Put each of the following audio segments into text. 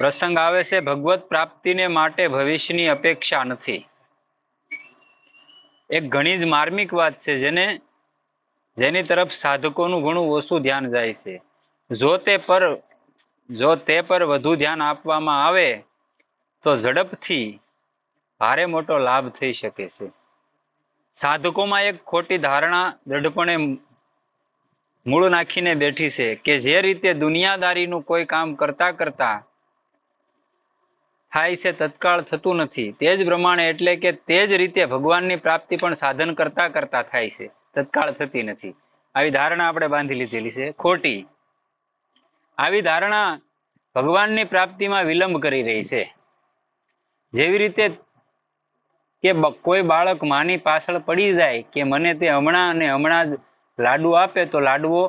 પ્રસંગ આવે છે, ભગવત પ્રાપ્તિને માટે ભવિષ્યની અપેક્ષા નથી. એક ઘણી જ માર્મિક વાત છે, જેને, જેની તરફ સાધકોનું ઘણું ઓછું ધ્યાન જાય છે. જો તે પર, જો તે પર વધુ ધ્યાન આપવામાં આવે, તો ઝડપથી ભારે મોટો લાભ થઈ શકે છે. સાધકોમાં એક ખોટી ધારણા દ્રઢપણે મૂળ નાખીને બેઠી છે, કે જે રીતે દુનિયાદારીનું કોઈ કામ કરતા કરતા થાય છે તત્કાળ થતું નથી. તે જ પ્રમાણે એટલે કે તે જ રીતે ભગવાનની પ્રાપ્તિ પણ સાધન કરતા કરતા થાય છે. તત્કાળ થતી નથી. આવી ધારણા આપણે બાંધી લીધેલી છે. ખોટી. આવી ધારણા ભગવાનની પ્રાપ્તિમાં વિલંબ કરી રહી છે. જેવી રીતે કે કોઈ બાળક માની પાછળ પડી જાય કે મને તે હમણાં અને હમણાં જ લાડુ આપે તો લાડવો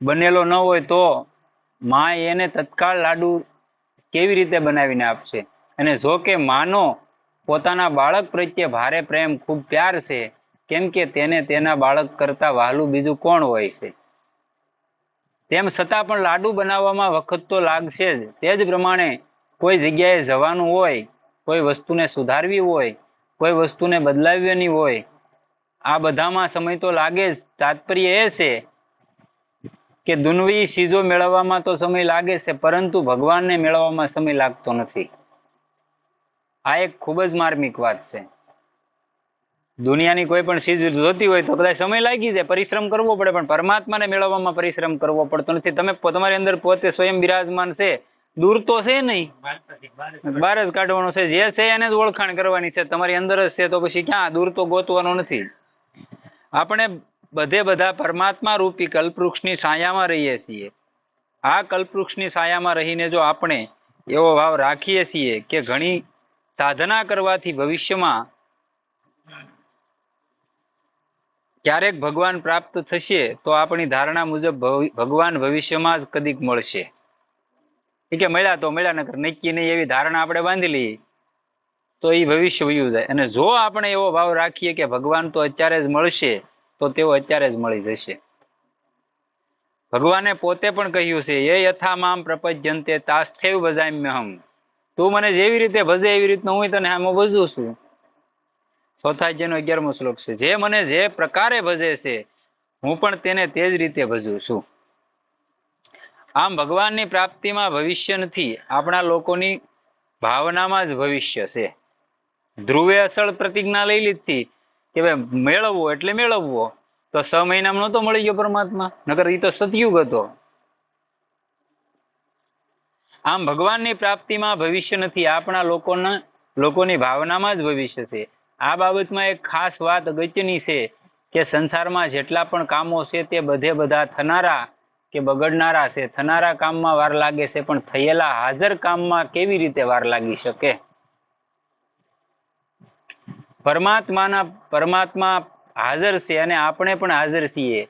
બનેલો ન હોય તો માં એને તત્કાળ લાડુ કેવી રીતે બનાવીને આપશે? અને જો કે માનો, પોતાના બાળક પ્રત્યે ભારે પ્રેમ ખૂબ પ્યાર છે, કેમ કે તેને તેના બાળક કરતા વહાલું બીજું કોણ હોય છે? તેમ છતાં પણ લાડુ બનાવવામાં વખત તો લાગશે જ. તે જ પ્રમાણે કોઈ જગ્યાએ જવાનું હોય, કોઈ વસ્તુને સુધારવી હોય, કોઈ વસ્તુને બદલાવવાની હોય, આ બધામાં સમય તો લાગે જ. તાત્પર્ય એ છે કે દુનવી ચીજો મેળવવામાં તો સમય લાગે છે, પરંતુ ભગવાનને મેળવવામાં સમય લાગતો નથી. આ એક ખૂબ જ માર્મિક વાત છે. દુનિયાની કોઈ પણ ચીજ જોતી હોય તો કદાચ સમય લાગી જાય, પરિશ્રમ કરવો પડે, પણ પરમાત્માને મેળવવામાં પરિશ્રમ કરવો પડતો નથી. તમે તમારી અંદર પોતે સ્વયં બિરાજમાન છે, દૂર તો છે નહીં. બહાર જ કાઢવાનો છે, જે છે એને જ ઓળખાણ કરવાની છે. તમારી અંદર જ છે તો પછી ક્યાં, દૂર તો ગોતવાનો નથી. આપણે બધે બધા પરમાત્મા રૂપી કલ્પવૃક્ષની છાયામાં રહીએ છીએ. આ કલ્પવૃક્ષની છાયામાં રહીને જો આપણે એવો ભાવ રાખીએ છીએ કે ઘણી સાધના કરવાથી ભવિષ્યમાં ક્યારેક ભગવાન પ્રાપ્ત થશે તો આપણી ધારણા મુજબ ભગવાન ભવિષ્યમાં જ કદીક મળશે. ઠીક મળ્યા તો મળ્યા, નકર નક્કી નહીં એવી ધારણા આપણે બાંધી લઈએ તો એ ભવિષ્ય વયું જાય. અને જો આપણે એવો ભાવ રાખીએ કે ભગવાન તો અત્યારે જ મળશે તો તેઓ અત્યારે જ મળી જશે. ભગવાને પોતે પણ કહ્યું છે એ યથામામ પ્રપજ્યંતે તાસ્થેવ ભજામ્યહમ. તું મને જેવી રીતે ભજે એવી રીતનું હું તને આમાં ભજું છું. ચોથા જેનો અગિયારમો શ્લોક છે, જે મને જે પ્રકારે ભજે છે, હું પણ તેને તે જ રીતે ભજું છું. આમ ભગવાનની પ્રાપ્તિમાં ભવિષ્ય નથી, આપણા લોકોની ભાવનામાં જ ભવિષ્ય છે. ધ્રુવે અસળ પ્રતિજ્ઞા લઈ લીધી કે ભાઈ મેળવવો એટલે મેળવવો. તો છ મહિનામાં નહોતો મળી ગયો પરમાત્મા. નકર એ તો સતયુગ હતો. આમ ભગવાનની પ્રાપ્તિમાં ભવિષ્ય નથી, આપણા લોકોના, લોકોની ભાવનામાં જ ભવિષ્ય છે. આ બાબતમાં એક ખાસ વાત અગત્યની છે કે સંસારમાં જેટલા પણ કામો છે તે બધે બધા થનારા કે બગડનારા છે. થનારા કામમાં વાર લાગે છે, પણ થયેલા હાજર કામમાં કેવી રીતે વાર લાગી શકે? પરમાત્માના પરમાત્મા હાજર છે અને આપણે પણ હાજર છીએ.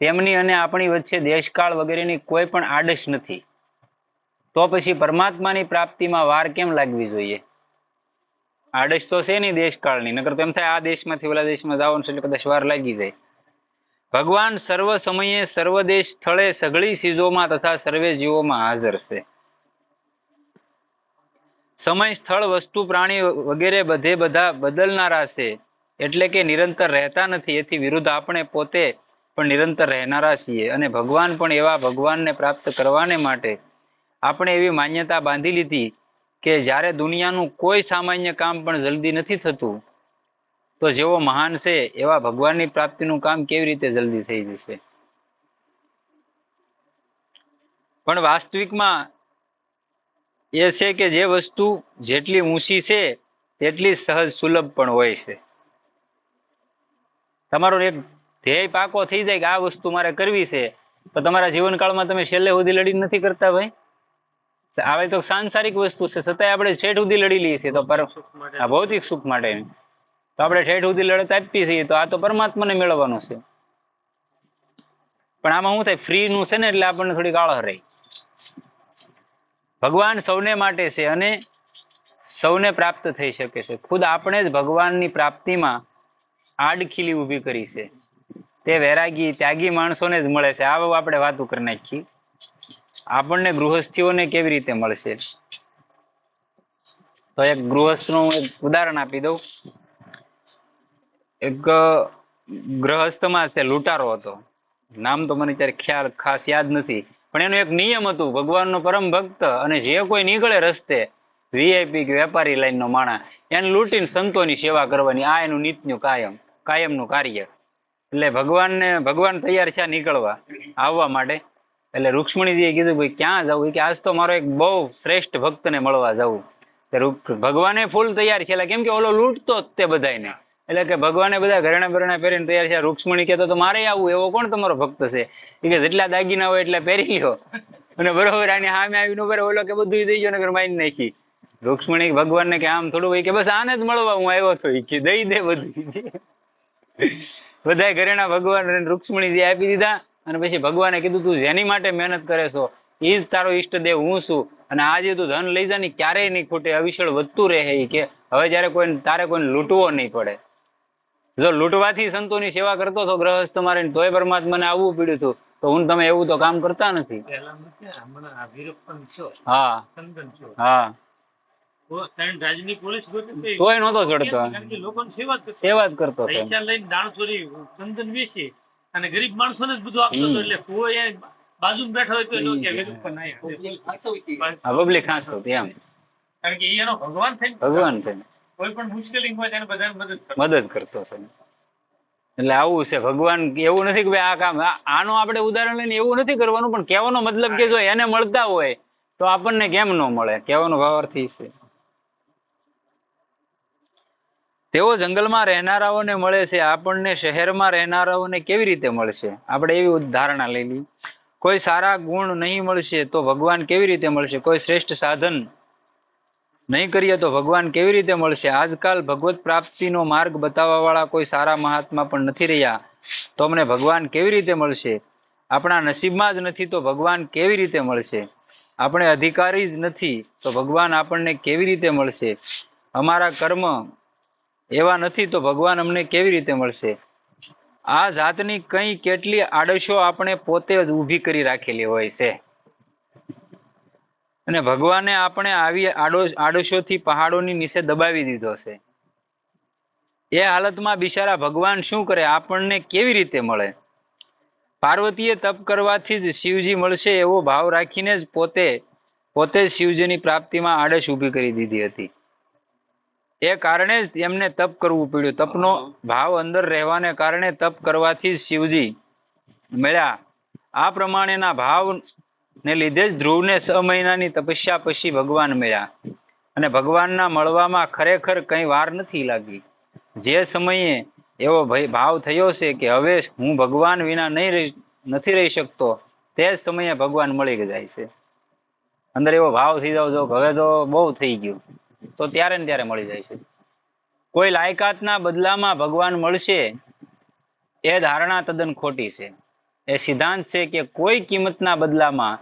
તેમની અને આપણી વચ્ચે દેશકાળ વગેરેની કોઈ પણ આડશ નથી. તો પછી પરમાત્માની પ્રાપ્તિમાં વાર કેમ લાગવી જોઈએ? આડશ તો છે નહીં દેશકાળની, નકર તો એમ થાય આ દેશમાંથી ઓલા દેશમાં જવાનું છે એટલે કદાચ વાર લાગી જાય. ભગવાન સર્વ સમયે સર્વ દેશ સ્થળે સઘળી ચીજોમાં તથા સર્વે જીવોમાં હાજર છે. સમય, સ્થળ, વસ્તુ, પ્રાણી વગેરે બધે બધા બદલનારા છે. એટલે કે નિરંતર રહેતા નથી. એથી વિરુદ્ધ આપણે પોતે પણ નિરંતર રહેનારા છીએ. અને ભગવાન પણ એવા ભગવાનને પ્રાપ્ત કરવાને માટે આપણે એવી માન્યતા બાંધી લીધી કે જ્યારે દુનિયાનું કોઈ સામાન્ય કામ પણ જલ્દી નથી થતું, તો જેવો મહાન છે, એવા ભગવાનની પ્રાપ્તિનું કામ કેવી રીતે જલ્દી થઈ જશે? પણ વાસ્તવિકમાં એ છે કે જે વસ્તુ જેટલી ઊંચી છે તેટલી સહજ સુલભ પણ હોય છે. તમારો એક ધ્યેય પાકો થઈ જાય કે આ વસ્તુ મારે કરવી છે તો તમારા જીવનકાળમાં તમે છેલ્લે સુધી લડી નથી કરતા ભાઈ. આવે તો સાંસારિક વસ્તુ છે છતાંય આપણે છેઠ સુધી લડી લઈએ છીએ તો પર આ ભૌતિક સુખ માટે તો આપણે ઠેઠ સુધી લડત આપીએ છીએ તો આ તો પરમાત્માને મેળવવાનું છે. પણ આમાં શું થાય? ફ્રી નું છે ને એટલે આપણને થોડી આળહ રહી. ભગવાન સૌને માટે છે અને સૌને પ્રાપ્ત થઈ શકે છે. ખુદ આપણે જ ભગવાનની પ્રાપ્તિમાં આડખીલી ઊભી કરી છે. તે વૈરાગી, ત્યાગી માણસોને જ મળે છે. આવો આપણે વાતો કરી નાખી આપણને ગૃહસ્થીઓને કેવી રીતે મળશે? તો એક ગૃહસ્થનું એક ઉદાહરણ આપી દઉં. એક ગ્રહસ્થમાં છે, લૂંટારો હતો. નામ તો મને ત્યારે ખ્યાલ ખાસ યાદ નથી. પણ એનો એક નિયમ હતું, ભગવાનનો પરમ ભક્ત અને જે કોઈ નીકળે રસ્તે વીઆઈપી કે વેપારી લાઈનનો માણસ, એને લૂંટીને સંતોની સેવા કરવાની, આ એનું નિત્યનું કાયમ, કાયમનું કાર્ય. એટલે ભગવાનને, ભગવાન તૈયાર છે નીકળવા, આવવા માટે. એટલે રૂક્ષ્મણીજીએ કીધું ભાઈ, ક્યાં જવું? કે આજ તો મારો એક બહુ શ્રેષ્ઠ ભક્તને મળવા જવું. ભગવાને ફૂલ તૈયાર છે કેમ કે ઓલો લૂંટતો જ તે બધાયને. એટલે કે ભગવાને બધા ઘરેણા બરણા પહેરીને તૈયાર છે. રૂક્ષ્મણી કહેતો તો મારે આવું, એવો કોણ તમારો ભક્ત છે? એ કે જેટલા દાગીના હોય એટલા પહેરી લ્યો. અને બરોબર, આની સામે આવીને ઊભા ઓલો કે બધું દઈ ગયો મારી નાખી. રૂક્ષ્મણી ભગવાનને કે આમ થોડું હોય કે બસ આને જ મળવા હું આવ્યો હતો કે દઈ દે બધું બધા ઘરેણા ભગવાન રૂક્ષ્મણીજી આપી દીધા અને પછી ભગવાને કીધું, તું જેની માટે મહેનત કરે છો એ જ તારો ઈષ્ટદેવ હું છું. અને આજે તું ધન લઈ જા ને ક્યારેય નહીં ખૂટે અવિશળ વધતું રહે ઈ કે, હવે જયારે કોઈ તારે કોઈને લૂંટવો નહીં પડે. જો લૂંટવાથી સંતોની સેવા કરતો હતો ગ્રહસ્થ મારે તોય પરમાત્માને આવવું પડ્યું હતું તો હું તમે એવું તો કામ કરતા નથી. પહેલા નથી હમણાં આ વીરપ્પન છો હા. હા. ઓ ત્રણ રાજની પોલીસ ગોતી તોય નહોતો ચડતો. કારણ કે લોકોની સેવા જ કરતો. સેવા જ કરતો હતો પૈસા લઈને દાણ ચોરી અને ગરીબ માણસોને જ બધું આપતો એટલે કોઈ બાજુ બેઠો હોય તો પબ્લિક એમ. કારણ કે એનો ભગવાન થઈને ભગવાન છે કોઈ પણ મુશ્કેલી હોય તેને બધાને મદદ મદદ કરતો છે એટલે આવું છે. ભગવાન એવું નથી કે ભાઈ આ કામ આનું આપણે ઉદાહરણ લઈને એવું નથી કરવાનું પણ કહેવાનો મતલબ કે જો એને મળતા હોય તો આપણને કેમ ન મળે? કહેવાનો ભાવ અર્થ છે. તેઓ જંગલમાં રહેનારાઓને મળે છે. આપણને શહેરમાં રહેનારાઓને કેવી રીતે મળશે? આપણે એવી ધારણા લઈ કોઈ સારા ગુણ નહીં મળશે તો ભગવાન કેવી રીતે મળશે? કોઈ શ્રેષ્ઠ સાધન નહીં કરીએ તો ભગવાન કેવી રીતે મળશે? આજકાલ ભગવત પ્રાપ્તિનો માર્ગ બતાવવા વાળા કોઈ સારા મહાત્મા પણ નથી રહ્યા. તો અમને ભગવાન કેવી રીતે મળશે? આપણા નસીબમાં જ નથી તો ભગવાન કેવી રીતે મળશે? આપણે અધિકારી જ નથી તો ભગવાન આપણને કેવી રીતે મળશે? અમારા કર્મ એવા નથી તો ભગવાન અમને કેવી રીતે મળશે? આ જાતની કઈ કેટલી આડશો આપણે પોતે જ ઊભી કરી રાખેલી હોય છે. અને ભગવાને આપણે આવી આડો, આડોશોથી પહાડોની નીચે દબાવી દીધો છે. એ હાલતમાં બિચારા ભગવાન શું કરે? આપણને કેવી રીતે મળે? પાર્વતીએ તપ કરવાથી જ શિવજી મળશે એવો ભાવ રાખીને જ પોતે પોતે જ શિવજીની પ્રાપ્તિમાં આડશ ઊભી કરી દીધી હતી. એ કારણે જ એમને તપ કરવું પડ્યું. તપનો ભાવ અંદર રહેવાને કારણે તપ કરવાથી જ શિવજી મળ્યા. આ પ્રમાણેના ભાવ ને લીધે જ ધ્રુવને છ મહિનાની તપસ્યા પછી ભગવાન મળ્યા. અને ભગવાનના મળવામાં ખરેખર કંઈ વાર નથી લાગી. જે સમયે એવો ભય, ભાવ થયો છે કે હવે હું ભગવાન વિના નહીં રહી, નથી રહી શકતો, તે જ સમયે ભગવાન મળી જાય છે. અંદર એવો ભાવ થઈ જાવ જો હવે તો બહુ થઈ ગયું. તો ત્યારે ને ત્યારે મળી જાય છે. કોઈ લાયકાતના બદલામાં ભગવાન મળશે, એ ધારણા તદ્દન ખોટી છે. એ સિદ્ધાંત છે કે કોઈ કિંમતના બદલામાં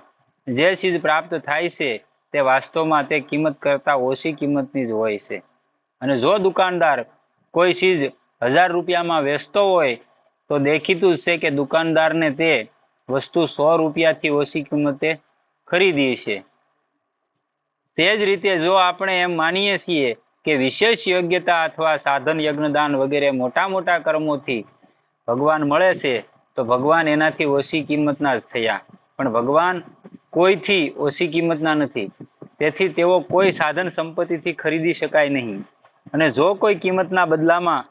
જે ચીજ પ્રાપ્ત થાય છે, તે વાસ્તવમાં તે કિંમત કરતાં ઓછી કિંમતની જ હોય છે. અને જો દુકાનદાર કોઈ ચીજ હજાર રૂપિયામાં વેચતો હોય, તો દેખીતું છે કે દુકાનદારને તે વસ્તુ સો રૂપિયાથી ઓછી કિંમતે ખરીદી છે. તે જ રીતે જો આપણે એમ માનીએ છીએ કે વિશેષ યોગ્યતા અથવા સાધન યજ્ઞદાન વગેરે મોટા મોટા કર્મોથી ભગવાન મળે છે તો ભગવાન એનાથી ઓછી કિંમતના જ થયા. પણ ભગવાન કોઈથી ઓછી કિંમતના નથી. તેથી તેઓ કોઈ સાધન સંપત્તિથી ખરીદી શકાય નહીં. અને જો કોઈ કિંમતના બદલામાં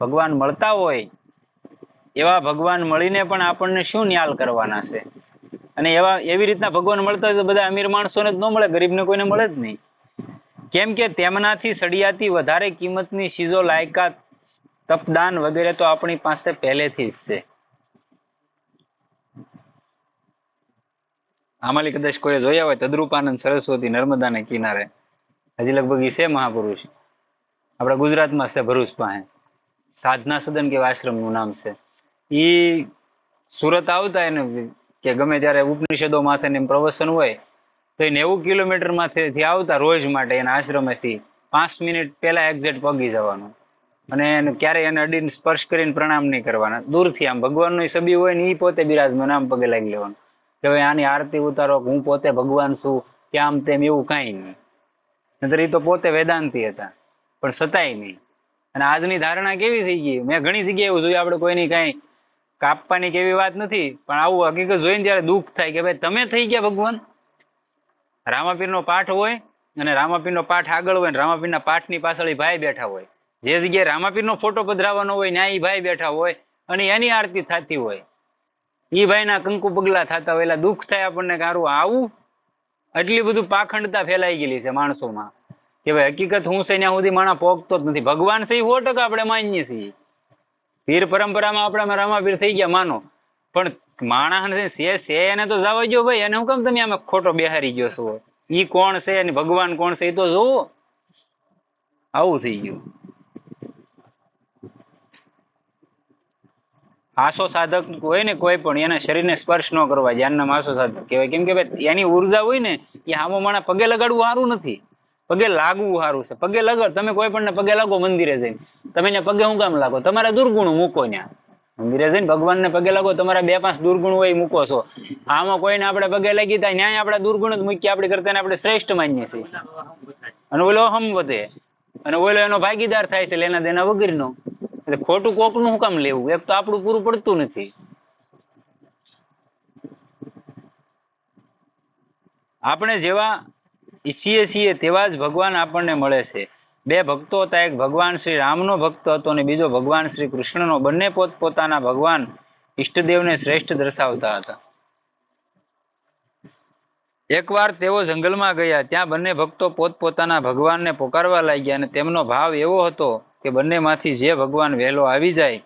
ભગવાન મળતા હોય, એવા ભગવાન મળીને પણ આપણને શું ન્યાલ કરવાના છે? અને એવા, એવી રીતના ભગવાન મળતા હોય તો બધા અમીર માણસોને જ ન મળે, ગરીબને કોઈને મળે જ નહીં. કેમ કે તેમનાથી સડિયાતી વધારે કિંમતની ચીજો લાયકાત, તપદાન વગેરે તો આપણી પાસે પહેલેથી જ છે. આમાંલી કદાચ કોઈ જોયા હોય, તદ્રુપાનંદ સરસ્વતી નર્મદાને કિનારે. હજી લગભગ એ છે મહાપુરુષ. આપણા ગુજરાતમાં છે ભરૂચ પાસે. સાધના સદન કે આશ્રમનું નામ છે. એ સુરત આવતા એને કે ગમે ત્યારે ઉપનિષદો માથે ને એમ પ્રવચન હોય, તો એ નેવું કિલોમીટરમાંથી આવતા રોજ માટે એના આશ્રમેથી પાંચ મિનિટ પહેલા એક્ઝેક્ટ પગી જવાનું. અને એને ક્યારેય એને અડીને સ્પર્શ કરીને પ્રણામ નહીં કરવાના. દૂરથી આમ ભગવાનની છબી હોય ને એ પોતે બિરાજમાન, આમ પગે લાગી લેવાનું. કે ભાઈ આની આરતી ઉતારો હું પોતે ભગવાન છું, કે આમ તેમ એવું કાંઈ નહીં. નતર એ તો પોતે વેદાંતી હતા, પણ સતાય નહીં. અને આજની ધારણા કેવી થઈ ગઈ? મેં ઘણી જગ્યાએ એવું જોયું, આપણે કોઈની કાંઈ કાપવાની કેવી વાત નથી, પણ આવું હકીકત જોઈને જયારે દુઃખ થાય કે ભાઈ તમે થઈ ગયા ભગવાન? રામાપીરનો પાઠ હોય અને રામાપીરનો પાઠ આગળ હોય અને રામાપીરના પાઠની પાછળ એ ભાઈ બેઠા હોય. જે જગ્યાએ રામાપીરનો ફોટો પધરાવવાનો હોય, ત્યાં એ ભાઈ બેઠા હોય અને એની આરતી થતી હોય. ઈ ભાઈના કંકુ પગલા થતા હોય એટલે દુઃખ થાય આપણને કે આવું? એટલી બધું પાખંડતા ફેલાઈ ગયેલી છે માણસોમાં. કે ભાઈ, હકીકત હું છે ત્યાં સુધી માણસ પોગતો જ નથી. ભગવાન છે સો ટકા આપણે માનીએ છીએ. પીર પરંપરામાં આપણામાં રામાપીર થઈ ગયા, માનો. પણ માણસ છે છે એને તો જવા ગયો ભાઈ. એને હું કેમ તમે આમાં ખોટો બેહારી ગયો છો? ઈ કોણ છે અને ભગવાન કોણ છે એ તો જોવો આવું થઈ ગયું. આસો સાધક હોય ને કોઈ પણ, એના શરીરને સ્પર્શ ન કરવા ધ્યાનના આસો સાધક કહેવાય. કેમ કે ભાઈ, એની ઊર્જા હોય ને, એ હામો માણા પગે લગાડવું સારું નથી. પગે લાગવું સારું છે. પગે લગાડ, તમે કોઈ પણ પગે લાગો મંદિરે જઈને. તમે ત્યાં પગે હું કામ લાગો? તમારા દુર્ગુણો મૂકો ત્યાં મંદિરે જઈને ભગવાનને પગે લાગો, તમારા બે પાંચ દુર્ગુણ હોય મૂકો છો. આમાં કોઈને આપણે પગે લાગી ત્યાં ન્યાય આપણા દુર્ગુણ જ મૂકીએ આપણે કરતા આપણે શ્રેષ્ઠ માનીએ છીએ. અને ઓલો અહમ વધે. અને ઓલો એનો ભાગીદાર થાય છે, લેના દેના વગરનો. એટલે ખોટું કોકનું શું કામ લેવું? એક તો આપણું પૂરું પડતું નથી. આપણે જેવા ઈચ્છીએ છીએ તેવા જ ભગવાન આપણને મળે છે. બે ભક્તો હતા, એક ભગવાન શ્રી રામનો ભક્ત હતો અને બીજો ભગવાન શ્રી કૃષ્ણનો. બંને પોત પોતાના ભગવાન ઈષ્ટદેવને શ્રેષ્ઠ દર્શાવતા હતા. એકવાર તેઓ જંગલમાં ગયા, ત્યાં બંને ભક્તો પોતપોતાના ભગવાનને પોકારવા લાગ્યા અને તેમનો ભાવ એવો હતો કે બંનેમાંથી જે ભગવાન વહેલો આવી જાય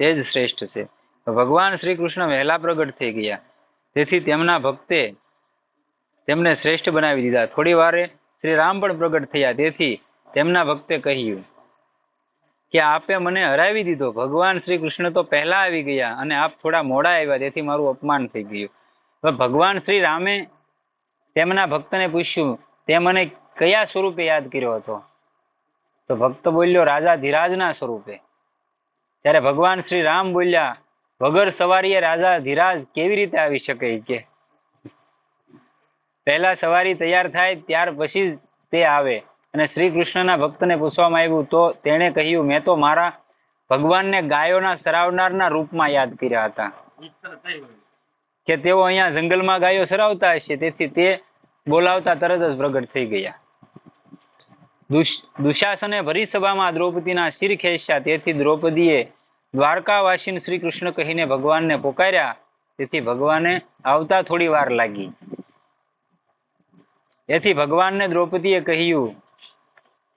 તે જ શ્રેષ્ઠ છે. ભગવાન શ્રી કૃષ્ણ વહેલા પ્રગટ થઈ ગયા. તેથી તેમના ભક્તે તેમને શ્રેષ્ઠ બનાવી દીધા. થોડી વારે શ્રી રામ પણ પ્રગટ થયા. તેથી તેમના ભક્તે કહ્યું કે આપે મને હરાવી દીધો. ભગવાન શ્રી કૃષ્ણ તો પહેલા આવી ગયા અને આપ થોડા મોડા આવ્યા, તેથી મારું અપમાન થઈ ગયું. ભગવાન શ્રી રામે તેમના ભક્તને પૂછ્યું, તે મને કયા સ્વરૂપે યાદ કર્યો હતો? તો ભક્ત બોલ્યો, રાજા ધીરાજના સ્વરૂપે. ત્યારે ભગવાન શ્રી રામ બોલ્યા, વગર સવારીએ રાજા ધીરાજ કેવી રીતે આવી શકે કે? પહેલા સવારી તૈયાર થાય, ત્યાર પછી તે આવે. અને શ્રી કૃષ્ણના ભક્તને પૂછવામાં આવ્યું, તો તેણે કહ્યું, મેં તો મારા ભગવાનને ગાયોના સરાવનારના રૂપમાં યાદ કર્યા હતા. કે તેઓ અહીંયા જંગલમાં ગાયો સરાવતા હશે, તેથી તે બોલાવતા તરત જ પ્રગટ થઈ ગયા. દુશાસને ભરી સભામાં દ્રૌપદીના શિર ખેંચ્યા. તેથી દ્રૌપદીએ દ્વારકાવાસીન શ્રી કૃષ્ણ કહીને ભગવાનને પોકાર્યા. તેથી ભગવાને આવતા થોડી વાર લાગી. એથી ભગવાનને દ્રૌપદીએ કહ્યું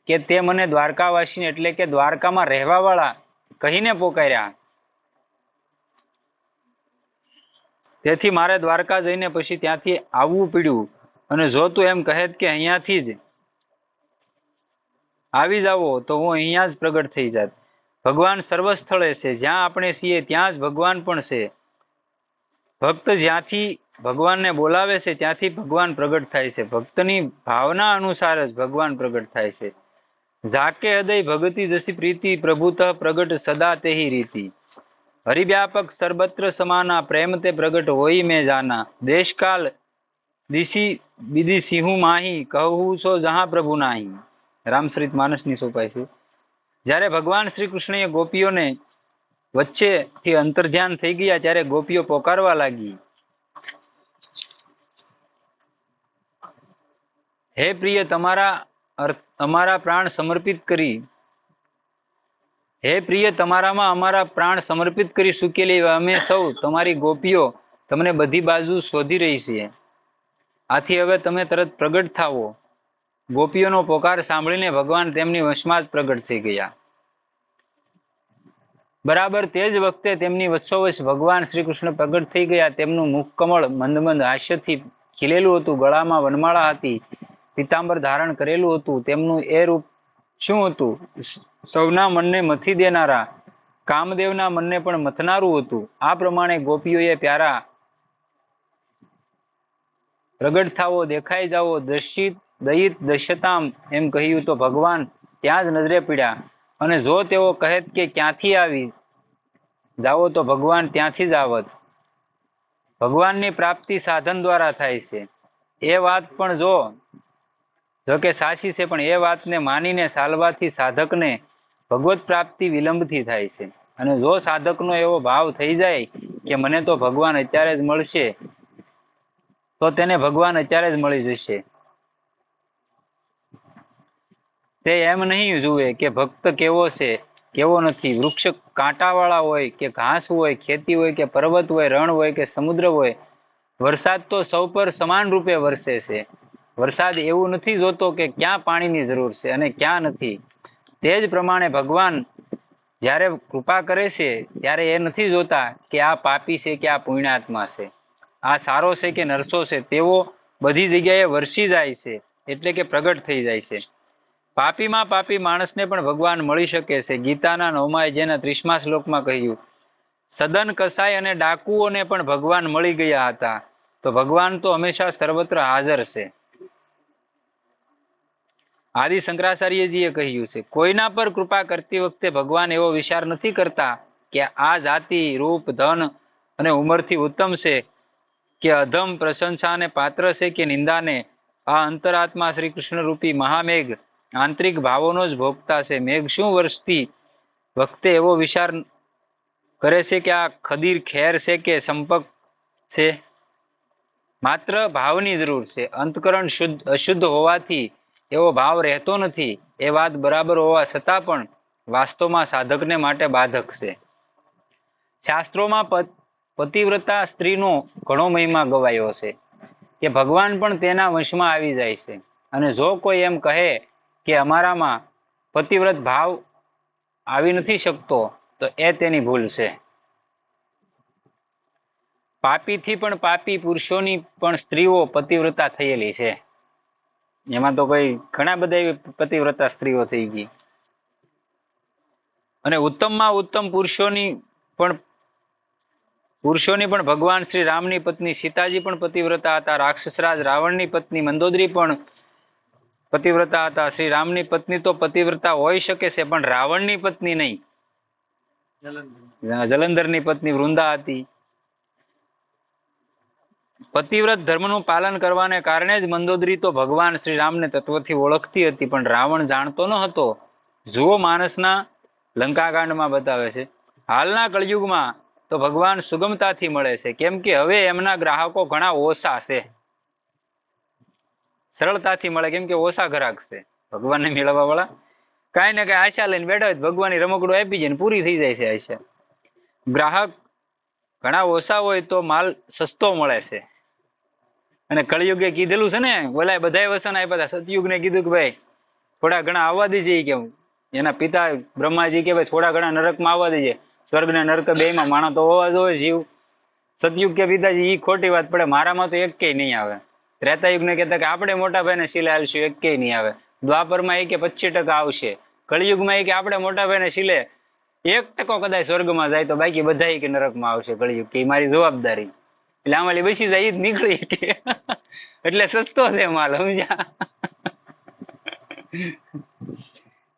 કે તે મને દ્વારકાવાસીને એટલે કે દ્વારકામાં રહેવાવાળા કહીને પોકાર્યા. તેથી મારે દ્વારકા જઈને પછી ત્યાંથી આવવું પડ્યું. અને જો તું એમ કહે કે અહીંયાથી જ આવી જાવો તો હું અહીંયા જ પ્રગટ થઈ જાત. ભગવાન સર્વ સ્થળે છે. જ્યાં આપણે છીએ ત્યાં જ ભગવાન પણ છે. ભક્ત જ્યાંથી ભગવાનને બોલાવે છે, ત્યાંથી ભગવાન પ્રગટ થાય છે. ભક્તની ભાવના અનુસાર જ ભગવાન પ્રગટ થાય છે. ઝાકે હૃદય ભગતિ જસી પ્રીતિ પ્રભુતઃ પ્રગટ સદા તેહી રીતિ. હરિવ્યાપક સર્વત્ર સમાના પ્રેમ તે પ્રગટ હોઈ મેં જાના. દેશકાલ દિશી બીદી સિંહુ માહી કહું છો જહાં પ્રભુ નાહી. રામચરિત માનસની સોંપાય છે. જ્યારે ભગવાન શ્રી કૃષ્ણએ ગોપીઓને વચ્ચેથી અંતર્ધ્યાન થઈ ગયા ત્યારે ગોપીઓ પોકારવા લાગી. હે પ્રિય, તમારા અમારા પ્રાણ સમર્પિત કરી. હે પ્રિય, તમારામાં અમારા પ્રાણ સમર્પિત કરી સુકેલી અમે સૌ તમારી ગોપીઓ તમને બધી બાજુ શોધી રહી છીએ. આથી હવે તમે તરત પ્રગટ થાવો. ગોપીઓનો પોકાર સાંભળીને ભગવાન તેમની વશમાં જ પ્રગટ થઈ ગયા. બરાબર તે જ વખતે તેમની વચ્ચોવચ ભગવાન શ્રી કૃષ્ણ પ્રગટ થઈ ગયા. તેમનું મુખ કમળ મંદ મંદ હાસ્યથી ખીલેલું હતું. ગળામાં વનમાળા હતી. પીતાંબર ધારણ કરેલું હતું. તેમનું એ રૂપ શું હતું? સૌના મનને મથી દેનારા, કામદેવના મનને પણ મથનારું હતું. આ પ્રમાણે ગોપીઓએ પ્યારા, પ્રગટ થાવો, દેખાઈ જાવો, દર્શિત દયિત દશ્યતામ એમ કહ્યું તો ભગવાન ત્યાં જ નજરે પીડ્યા અને જો તેઓ કહેત કે ક્યાંથી આવી, જાઓ તો ભગવાન ત્યાંથી જ આવત. ભગવાનની પ્રાપ્તિ સાધન દ્વારા થાય છે. એ વાત પણ જો કે સાચી છે, પણ એ વાતને માનીને ચાલવાથી સાધકને ભગવત પ્રાપ્તિ વિલંબથી થાય છે. અને જો સાધકનો એવો ભાવ થઈ જાય કે મને તો ભગવાન અત્યારે જ મળશે, તો તેને ભગવાન અત્યારે જ મળી જશે. તે એમ નહીં જુએ કે ભક્ત કેવો છે, કેવો નથી. વૃક્ષ કાંટાવાળા હોય કે ઘાસ હોય, ખેતી હોય કે પર્વત હોય, રણ હોય કે સમુદ્ર હોય, વરસાદ તો સૌ પર સમાન રૂપે વરસે છે. વરસાદ એવું નથી જોતો કે ક્યાં પાણીની જરૂર છે અને ક્યાં નથી. તે જ પ્રમાણે ભગવાન જ્યારે કૃપા કરે છે ત્યારે એ નથી જોતા કે આ પાપી છે કે આ પુણ્યાત્મા છે. આ સારો છે કે નરસો છે તેઓ બધી જગ્યાએ વરસી જાય છે, એટલે કે પ્રગટ થઈ જાય છે. પાપીમાં પાપી માણસને પણ ભગવાન મળી શકે છે. ગીતાના નવમા જેના ત્રીસમા શ્લોકમાં કહ્યું, સદન કસાય અને ડાકુઓને પણ ભગવાન મળી ગયા હતા. તો ભગવાન તો હંમેશા સર્વત્ર હાજર છે. આદિ શંકરાચાર્યજીએ કહ્યું છે, કોઈના પર કૃપા કરતી વખતે ભગવાન એવો વિચાર નથી કરતા કે આ જાતિ, રૂપ, ધન અને ઉંમરથી ઉત્તમ છે કે અધમ પ્રશંસાને પાત્ર છે કે નિંદાને? આ અંતરાત્મા શ્રી કૃષ્ણ રૂપી મહામેઘ આંતરિક ભાવોનો જ ભોગતા છે. મેઘ શું વર્ષતી વખતે એવો વિચાર કરે છે કે આ ખદીર ખેર છે કે સંપર્ક છે? માત્ર ભાવની જરૂર છે. અંતકરણ શુદ્ધ, અશુદ્ધ હોવાથી એવો ભાવ રહેતો નથી. એ વાત બરાબર હોવા છતાં પણ વાસ્તવમાં સાધકને માટે બાધક છે. શાસ્ત્રોમાં પતિવ્રતા સ્ત્રીનો ઘણો મહિમા ગવાયો છે કે ભગવાન પણ તેના વંશમાં આવી જાય છે. અને જો કોઈ એમ કહે કે અમારામાં પતિવ્રત ભાવ આવી નથી શકતો, તો એ તેની ભૂલ છે. પાપીથી પણ પાપી પુરુષોની પણ સ્ત્રીઓ પતિવ્રતા થયેલી છે. એમાં તો કઈ ઘણા બધા એવી પતિવ્રતા સ્ત્રીઓ થઈ ગઈ. અને ઉત્તમમાં ઉત્તમ પુરુષોની પણ પુરુષોની પણ ભગવાન શ્રી રામની પત્ની સીતાજી પણ પતિવ્રતા હતા, રાક્ષસરાજ રાવણની પત્ની મંદોદરી પણ પતિવ્રતા હતા. શ્રી રામની પત્ની તો પતિવ્રતા હોઈ શકે છે પણ રાવણની પત્ની નહીં. જલંધરની પત્ની વૃંદા હતી. પતિવ્રત ધર્મનું પાલન કરવાને કારણે જ મંદોદરી તો ભગવાન શ્રી રામને તત્વથી ઓળખતી હતી પણ રાવણ જાણતો ન હતો. જુઓ માણસના લંકાકાંડમાં બતાવે છે. હાલના કળયુગમાં તો ભગવાન સુગમતાથી મળે છે. કેમ કે હવે એમના ગ્રાહકો ઘણા ઓછા છે. સરળતાથી મળે, કેમ કે ઓછા ગ્રાહક છે. ભગવાનને મેળવવા વાળા. કાંઈ ને કાંઈ આશા લઈને બેઠા હોય ભગવાનની રમકડું આપી જાય પૂરી થઈ જાય છે આશા. ગ્રાહક ઘણા ઓછા હોય તો માલ સસ્તો મળે છે. અને કળિયુગે કીધેલું છે ને ઓલા બધાય વસન આપ્યા હતા સતયુગને કીધું કે ભાઈ, થોડા ઘણા આવવા દેજે કે એના પિતા બ્રહ્માજી કે ભાઈ, થોડા ઘણા નરકમાં આવવા દેજે. સ્વર્ગ ને નરક બે માં માણસ તો હોવા હોય જીવ. સતયુગ કે પિતાજી એ ખોટી વાત પડે. મારામાં તો એક નહીં આવે. ત્રેતાયુગને કહેતા કે આપણે મોટા ભાઈને શીલે હાલશું એક નહીં આવે. દ્વાપરમાં એ કે પચીસ ટકા આવશે. કળિયુગમાં એ કે આપણે મોટા ભાઈને શીલે. એક ટકો કદાચ સ્વર્ગમાં જાય તો બાકી બધા કે નરકમાં આવશે કળિયુગ, કે મારી જવાબદારી. એટલે આમાં બેસી જાય જ નીકળી કે એટલે સસ્તો છે માલ, સમજ્યા?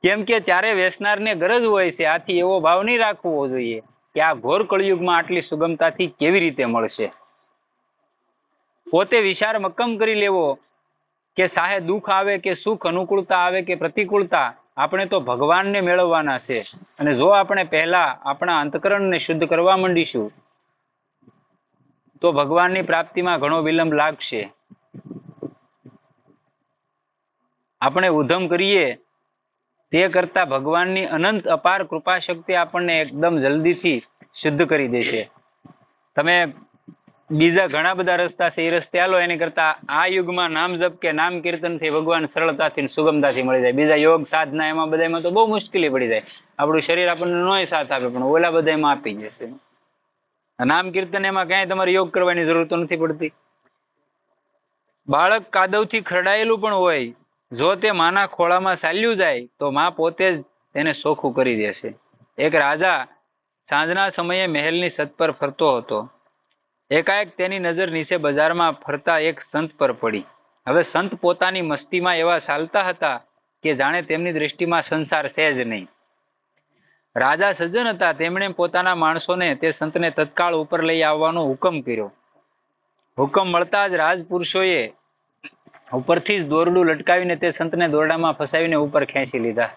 કેમ કે ત્યારે વેચનારને ગરજ હોય છે, આથી એવો ભાવ નહીં રાખવો જોઈએ કે આ ઘોર કળિયુગમાં આટલી સુગમતાથી કેવી રીતે મળશે? પોતે વિચાર મક્કમ કરી લેવો કે સાહે દુઃખ આવે કે સુખ અનુકૂળતા આવે કે પ્રતિકૂળતા, આપણે તો ભગવાનને મેળવવાના છે. અને જો આપણે પહેલા આપણા અંતકરણને શુદ્ધ કરવા માંડીશું, તો ભગવાનની પ્રાપ્તિમાં ઘણો વિલંબ લાગશે. આપણે ઉધમ કરીએ, તે કરતા ભગવાનની અનંત અપાર કૃપા શક્તિ આપણને એકદમ જલ્દીથી શુદ્ધ કરી દેશે. તમે બીજા ઘણા બધા રસ્તા છે, એ રસ્તે હાલો, એની કરતા આ યુગમાં નામ જપ કે નામ કીર્તનથી ભગવાન સરળતાથી સુગમતાથી મળી જાય. બીજા યોગ સાધના એમાં બધામાં તો બહુ મુશ્કેલી પડી જાય. આપણું શરીર આપણને નોય સાથ આપે, પણ ઓલા બધામાં આપી જશે. નામ કીર્તન એમાં ક્યાંય તમારે યોગ કરવાની જરૂર તો નથી પડતી. બાળક કાદવથી ખરડાયેલું પણ હોય, જો તે માના ખોળામાં ચાલ્યું જાય, તો માં પોતે જ તેને સોખું કરી દેશે. એક રાજા સાંજના સમયે મહેલની છત પર ફરતો હતો. એકાએક તેની નજર નીચે બજારમાં ફરતા એક સંત પર પડી. હવે સંત પોતાની મસ્તીમાં એવા ચાલતા હતા કે જાણે તેમની દ્રષ્ટિમાં સંસાર છે જ નહીં. રાજા સજ્જન હતા, તેમણે પોતાના માણસોને તે સંતને તત્કાળ ઉપર લઈ આવવાનો હુકમ કર્યો. હુકમ મળતા જ રાજપુરુષોએ ઉપરથી જ દોરડું લટકાવીને તે સંતને દોરડામાં ફસાવીને ઉપર ખેંચી લીધા.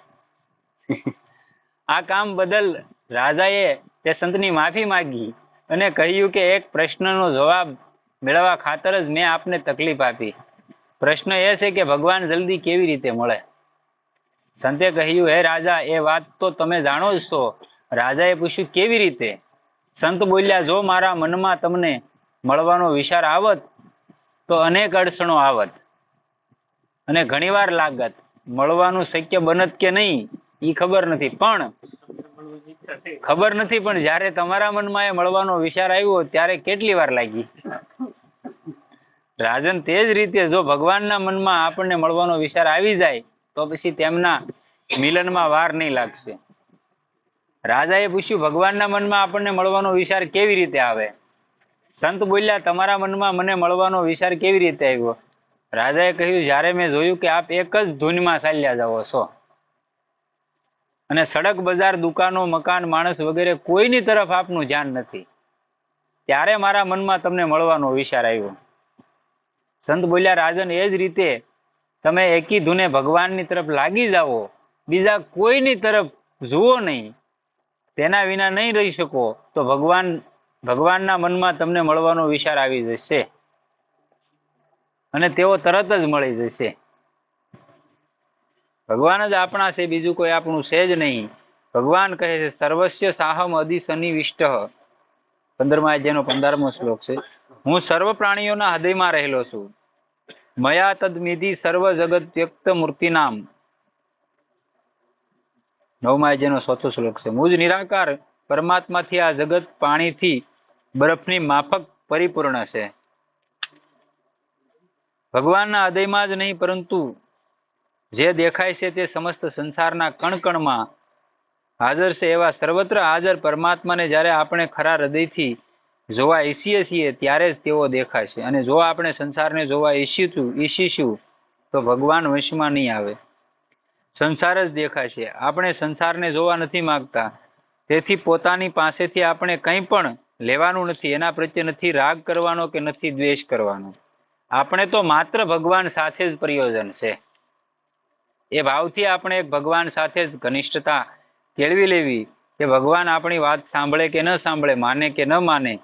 આ કામ બદલ રાજાએ તે સંતની માફી માંગી. અને કહ્યું કે એક પ્રશ્નનો જવાબ મેળવવા ખાતર જ મેં આપને તકલીફ આપી. પ્રશ્ન એ છે કે ભગવાન જલ્દી કેવી રીતે મળે? સંતે કહ્યું, હે રાજા, એ વાત તો તમે જાણો જ છો. રાજાએ પૂછ્યું, કેવી રીતે? સંત બોલ્યા, જો મારા મનમાં તમને મળવાનો વિચાર આવત, તો અનેક અડચણો આવત અને ઘણીવાર લાગત. મળવાનું શક્ય બનત કે નહીં એ ખબર નથી. પણ. ખબર નથી, પણ જ્યારે તમારા મનમાં એ મળવાનો વિચાર આવ્યો, ત્યારે કેટલી વાર લાગી? રાજન તે જ રીતે જો ભગવાનના મનમાં આપણને મળવાનો વિચાર આવી જાય, તો પછી તેમના મિલનમાં વાર નહીં લાગશે. રાજાએ પૂછ્યું, ભગવાનના મનમાં આપણને મળવાનો વિચાર કેવી રીતે આવે? સંત બોલ્યા, તમારા મનમાં મને મળવાનો વિચાર કેવી રીતે આવ્યો? રાજાએ કહ્યું, જ્યારે મેં જોયું કે આપ એક જ ધૂનમાં ચાલ્યા જાઓ છો. અને સડક બજાર, દુકાનો, મકાન, માણસ વગેરે કોઈની તરફ આપનું ધ્યાન નથી. ત્યારે મારા મનમાં તમને મળવાનો વિચાર આવ્યો. સંત બોલ્યા, રાજન, એ જ રીતે તમે એકી ધૂને ભગવાનની તરફ લાગી જાઓ, બીજા કોઈની તરફ જુઓ નહીં. તેના વિના નહીં રહી શકો. તો ભગવાન, ભગવાનના મનમાં તમને મળવાનો વિચાર આવી જશે. અને તેઓ તરત જ મળી જશે. ભગવાન જ આપણા છે, બીજું કોઈ આપણું છે જ નહીં. ભગવાન કહે છે, સર્વસ્ય સાહમ અધિ સન્નિવિષ્ટ પંદરમા અધ્યાયનો પંદરમો શ્લોક છે. હું સર્વ પ્રાણીઓના હૃદયમાં રહેલો છું. મયા તદમિધિ સર્વ જગત વ્યક્ત મૂર્તિનામ. નવમા અધ્યાયનો ચોથો શ્લોક છે. મુજ નિરાકાર પરમાત્માથી આ જગત પાણીથી બરફની માફક પરિપૂર્ણ છે. ભગવાનના હૃદયમાં જ નહીં, પરંતુ જે દેખાય છે તે સમસ્ત સંસારના કણકણમાં હાજર છે એવા સર્વત્ર હાજર પરમાત્માને જ્યારે આપણે ખરા હૃદયથી જોવા ઈચ્છીએ છીએ, ત્યારે જ તેઓ દેખાશે અને જો આપણે સંસારને જોવા ઈચ્છીશું ઈચ્છીશું તો ભગવાન વંશમાં નહીં આવે. સંસાર જ દેખાશે આપણે સંસારને જોવા નથી માગતા. તેથી પોતાની પાસેથી આપણે કંઈ પણ લેવાનું નથી. એના પ્રત્યે નથી રાગ કરવાનો કે નથી દ્વેષ કરવાનો. આપણે તો માત્ર ભગવાન સાથે જ પ્રયોજન છે. એ ભાવથી આપણે ભગવાન સાથે ઘનિષ્ઠતા કેળવી લેવી. કે ભગવાન આપણી વાત સાંભળે કે ન સાંભળે, માને કે ન માને,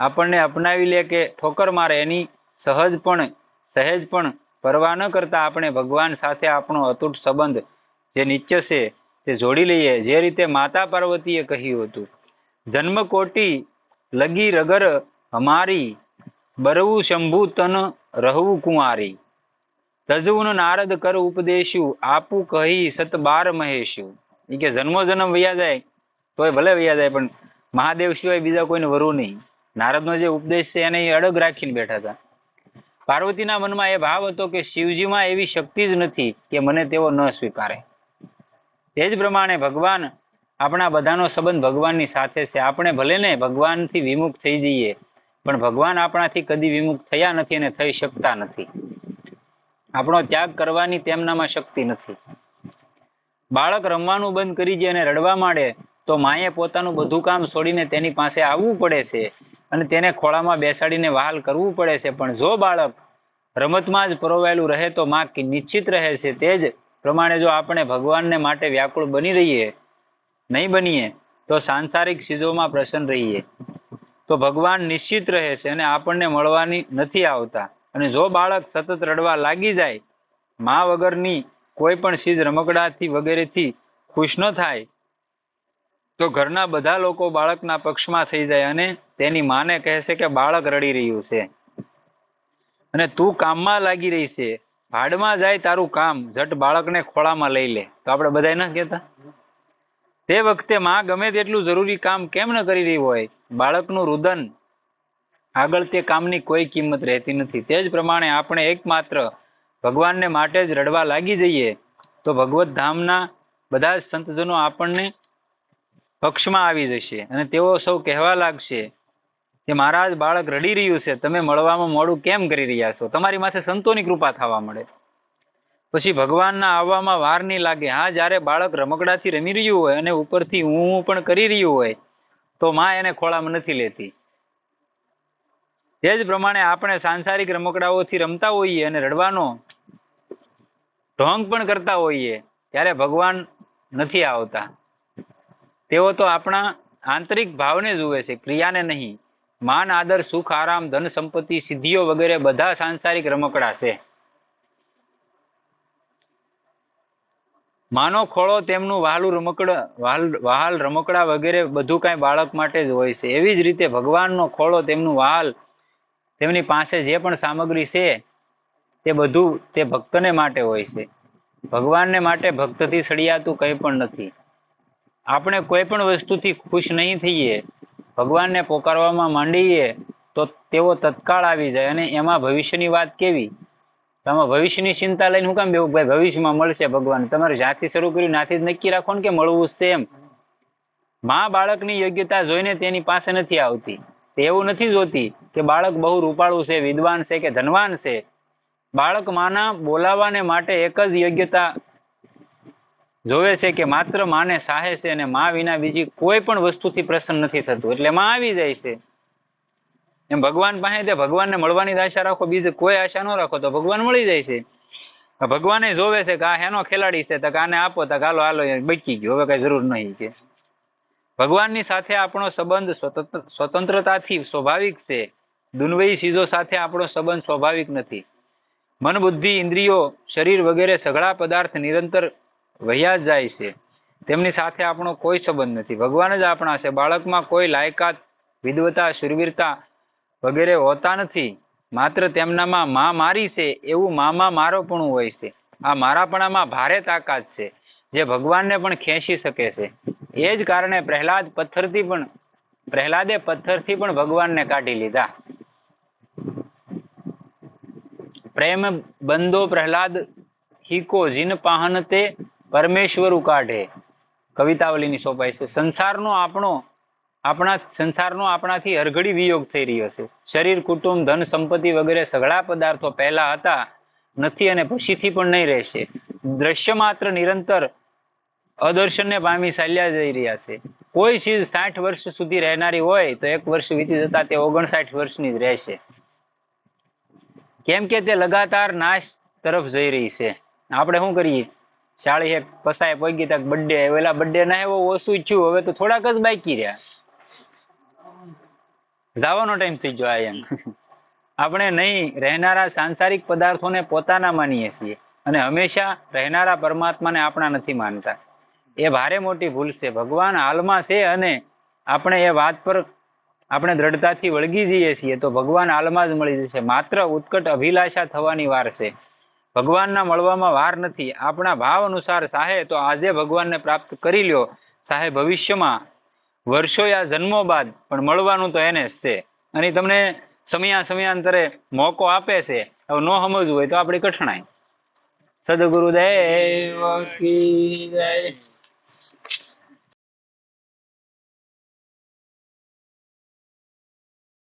આપણને અપનાવી લે કે ઠોકર મારે, એની સહજ પણ, સહેજ પણ પરવા ન કરતા આપણે ભગવાન સાથે આપણો અતૂટ સંબંધ જે નિત્ય છે તે જોડી લઈએ. જે રીતે માતા પાર્વતીએ કહ્યું હતું, જન્મ કોટી લગી રગર હમારી, બરવું શંભુ તન રહવું કુંવારી. તજુન નારદ કર ઉપદેશ્યું, આપું કહી સત બાર મહેશ્યું. એ કે જન્મો જન્મ વૈયા જાય, તોય ભલે વૈયા જાય, પણ મહાદેવ સિવાય બીજા કોઈને વરવું નહીં. નારદનો જે ઉપદેશ છે એને અડગ રાખીને બેઠા હતા. પાર્વતીના મનમાં એ ભાવ હતો કે શિવજીમાં એવી શક્તિ જ નથી કે મને તેઓ ન સ્વીકારે. તે જ પ્રમાણે ભગવાન આપણા બધાનો સંબંધ ભગવાનની સાથે છે. આપણે ભલે ને ભગવાનથી વિમુખ થઈ જઈએ, પણ ભગવાન આપણાથી કદી વિમુખ થયા નથી અને થઈ શકતા નથી. આપણો ત્યાગ કરવાની તેમનામાં શક્તિ નથી. બાળક રમવાનું બંધ કરી દે અને રડવા માંડે, તો માએ પોતાનું બધું કામ છોડીને તેની પાસે આવવું પડે છે અને તેને ખોળામાં બેસાડીને વહાલ કરવું પડે છે. પણ જો બાળક રમતમાં જ પરોવાયેલું રહે, તો માં નિશ્ચિત રહે છે. તે જ પ્રમાણે જો આપણે ભગવાનને માટે વ્યાકુળ બની રહીએ, નહીં બનીએ, તો સાંસારિક ચીજોમાં પ્રસન્ન રહીએ. તો ભગવાન નિશ્ચિત રહે છે અને આપણને મળવાની નથી આવતા. અને જો બાળક સતત રડવા લાગી જાય, મા વગરની કોઈ પણ ચીજ રમકડાથી વગેરેથી ખુશ ન થાય, તો ઘરના બધા લોકો બાળકના પક્ષમાં થઈ જાય અને તેની માને કહેશે કે બાળક રડી રહ્યું છે. અને તું કામમાં લાગી રહી છે, ભાડમાં જાય તારું કામ, ઝટ બાળકને ખોળામાં લઈ લે. તો આપણે બધા ન કહેતા? તે વખતે માં ગમે તેટલું જરૂરી કામ કેમ ન કરી રહી હોય, બાળકનું રુદન આગળ તે કામની કોઈ કિંમત રહેતી નથી. તે જ પ્રમાણે આપણે એકમાત્ર ભગવાનને માટે જ રડવા લાગી જઈએ, તો ભગવત ધામના બધા જ સંતજનો આપણને પક્ષમાં આવી જશે અને તેઓ સૌ કહેવા લાગશે કે મહારાજ, બાળક રડી રહ્યું છે, તમે મળવામાં મોડું કેમ કરી રહ્યા છો? તમારી માથે સંતોની કૃપા થવા મળે. પછી ભગવાનના આવવામાં વાર નહીં લાગે. હા, જ્યારે બાળક રમકડાથી રમી રહ્યું હોય અને ઉપરથી હું પણ કરી રહ્યું હોય, તો માં એને ખોળામાં નથી લેતી. તે જ પ્રમાણે આપણે સાંસારિક રમકડાઓથી રમતા હોઈએ અને રડવાનો ઢોંગ પણ કરતા હોઈએ, ત્યારે ભગવાન નથી આવતા. તેઓ તો આપણા આંતરિક ભાવને જુએ છે, ક્રિયાને નહીં. માન, આદર, સુખ, આરામ, ધન, સંપત્તિ, સિદ્ધિઓ વગેરે બધા સાંસારિક રમકડા છે. માનો ખોળો તેમનું વહાલું રમકડા, વહાલ વહાલ રમકડા વગેરે બધું કાંઈ બાળક માટે જ હોય છે. એવી જ રીતે ભગવાનનો ખોળો તેમનું વહાલ તેમની પાસે જે પણ સામગ્રી છે, તે બધું તે ભક્તને માટે હોય છે. ભગવાનને માટે ભક્તથી સળિયાતું કંઈ પણ નથી. આપણે કોઈ પણ વસ્તુથી ખુશ નહીં થઈએ, ભગવાનને પોકારવામાં માંડીએ, તો તેઓ તત્કાળ આવી જાય. અને એમાં ભવિષ્યની વાત કેવી? તમે ભવિષ્યની ચિંતા લઈને હું કામ બેવું ભાઈ ભવિષ્યમાં મળશે ભગવાન. તમારે જ્યાંથી શરૂ કર્યું, ત્યાંથી જ નક્કી રાખો ને કે મળવું છે એમ. માં બાળકની યોગ્યતા જોઈને તેની પાસે નથી આવતી. તે એવું નથી જોતી કે બાળક બહુ રૂપાળું છે, વિદ્વાન છે કે ધનવાન છે. બાળક માના બોલાવાને માટે એક જ યોગ્યતા જોવે છે કે માત્ર માને સાહે છે અને મા વિના બીજી કોઈ પણ વસ્તુથી પ્રસન્ન નથી થતું. એટલે માં આવી જાય છે. એમ ભગવાન પાસે તે ભગવાનને મળવાની આશા રાખો, બીજી કોઈ આશા ન રાખો તો ભગવાન મળી જાય છે. ભગવાને જોવે છે કે આ હેનો ખેલાડી છે, તો આને આપો, તો હાલો હાલો બચી ગયો. હવે કઈ જરૂર નહીં કે. ભગવાનની સાથે આપણો સંબંધ સ્વતંત્રતાથી સ્વાભાવિક છે. દુન્વયી ચીજો સાથે આપણો સંબંધ સ્વાભાવિક નથી. મન બુદ્ધિ ઇન્દ્રિયો, શરીર વગેરે સઘળા પદાર્થ નિરંતર વહ્યા જાય છે. તેમની સાથે આપણો કોઈ સંબંધ નથી. ભગવાન જ આપણા છે. બાળકમાં કોઈ લાયકાત, વિદવતા, શુરવીરતા વગેરે હોતા નથી. માત્ર તેમનામાં મા મારી છે એવું મામાં મારોપણું હોય છે. આ મારાપણામાં ભારે તાકાત છે, જે ભગવાનને પણ ખેંચી શકે છે. એ જ કારણે પ્રહલાદ પથ્થરથી પણ, પ્રહલાદે પથ્થરથી પણ ભગવાનને કાઢી લીધા. પ્રેમ બંધો પ્રહલાદ હીકો જીન પાહન તે પરમેશ્વર કાઢે. કવિતાવલીની સોપાઈ છે. સંસારનો આપણો, આપણા, સંસારનો આપણાથી હરઘડી વિયોગ થઈ રહ્યો છે. શરીર, કુટુંબ, ધન, સંપત્તિ વગેરે સઘળા પદાર્થો પહેલા હતા, નથી અને પછીથી પણ નહીં રહેશે. દ્રશ્ય માત્ર નિરંતર અદર્શનને પામી ચાલ્યા જઈ રહ્યા છે. કોઈ ચીજ સાઠ વર્ષ સુધી રહેનારી હોય તો એક વર્ષ વીતી જતા તે ઓગણસાઠ વર્ષની જ રહેશે. કેમ કે તે લગાતાર નાશ તરફ જઈ રહી છે. આપણે શું કરીએ? ચાળી એક પસાય પગી તક બર્થડે વેલા બર્થડે ના એવો ઓછું થયું. હવે તો થોડાક જ બાકી રહ્યા. જવાનો ટાઈમ થઈ ગયો એમ. આપણે નહીં, રહેનારા સાંસારિક પદાર્થોને પોતાના માનીએ છીએ. અને હંમેશા રહેનારા પરમાત્માને આપણા નથી માનતા. એ ભારે મોટી ભૂલ છે. ભગવાન હાલમાં છે અને આપણે એ વાત પર આપણે દ્રઢતાથી વળગી જઈએ છીએ તો ભગવાન હાલમાં જ મળી જશે. માત્ર ઉત્કટ અભિલાષા થવાની વાર છે. ભગવાનના મળવામાં વાર નથી. આપણા ભાવ અનુસાર સાહે તો આજે ભગવાનને પ્રાપ્ત કરી લ્યો. સાહે ભવિષ્યમાં વર્ષો યા જન્મો બાદ પણ મળવાનું તો એને જ છે. અને તમને સમયા સમયાંતરે મોકો આપે છે. હવે ન સમજવું હોય તો આપણી કઠણાઈ. સદગુરુદેવ કી